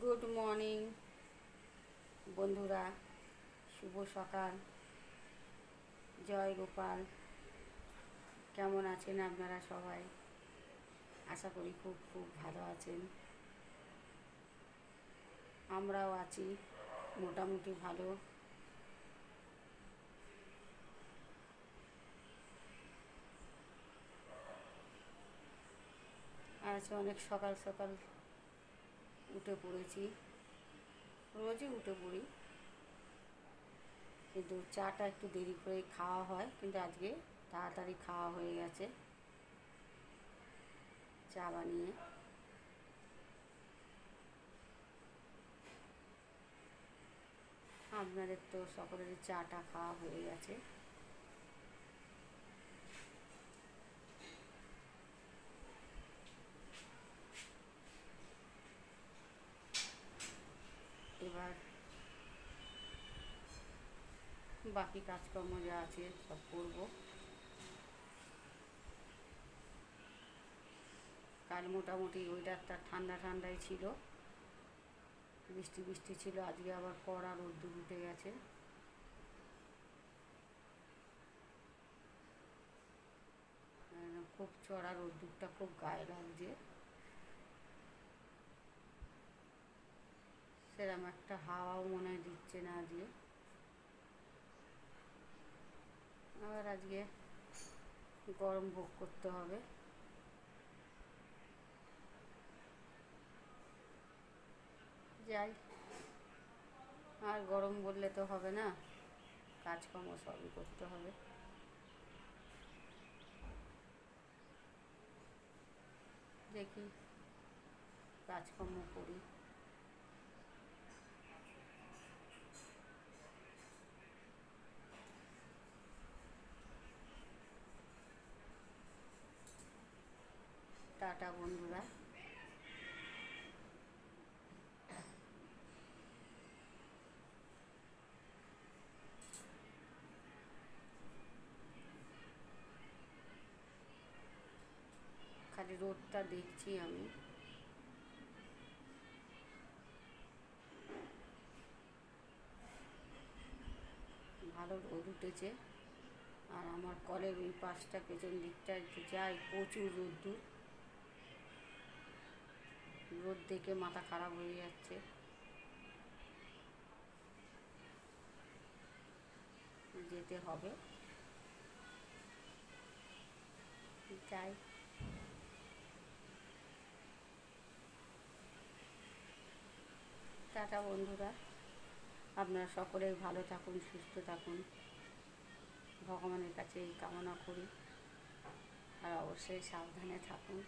Good morning বন্ধুরা। শুভ সকাল। জয় গোপাল। কেমন আছেন আপনারা সবাই? আশা করি খুব খুব ভালো আছেন। আমরাও আছি, মোটামুটি ভালো। আজ অনেক সকাল সকাল উঠে পড়েছি। রোজই উঠে পড়ি। কিন্তু চাটা একটু দেরি করে খাওয়া হয়, কিন্তু আজকে তাড়াতাড়ি খাওয়া হয়ে গেছে। চা বানিয়ে। আপনাদের তো সকলেরই চাটা খাওয়া হয়ে গেছে। বাকি কাজকর্ম যা আছে সব করব। কাল মোটামুটি ওয়েদারটা ঠান্ডা ঠান্ডাই ছিল। বৃষ্টি বৃষ্টি ছিল, আজকে আবার কড়া রোদ্দুর উঠে গেছে। খুব চড়া রোদ্দুরটা খুব গায়ে লাগছে। সেরকম একটা হাওয়াও মনে দিচ্ছে না আজকে। আবার আজকে গরম ভোগ করতে হবে। যাই, আর গরম বললে তো হবে না, কাজকর্ম সবই করতে হবে। দেখি, কাজকর্ম করি। টাটা, বন্ধুরা। খালি রোদটা দেখছি আমি। ভালো রোদ উঠেছে। আর আমার কলের ওই পাশটা, পেছন দিকটা যাই প্রচুর রোদ্দুর। রোদ দেখে মাথা খারাপ হয়ে যাচ্ছে। যেতে হবে। যাই। টাটা বন্ধুরা। আপনারা সকলেই ভালো থাকুন, সুস্থ থাকুন। ভগবানের কাছে এই কামনা করি। আর অবশ্যই সাবধানে থাকুন।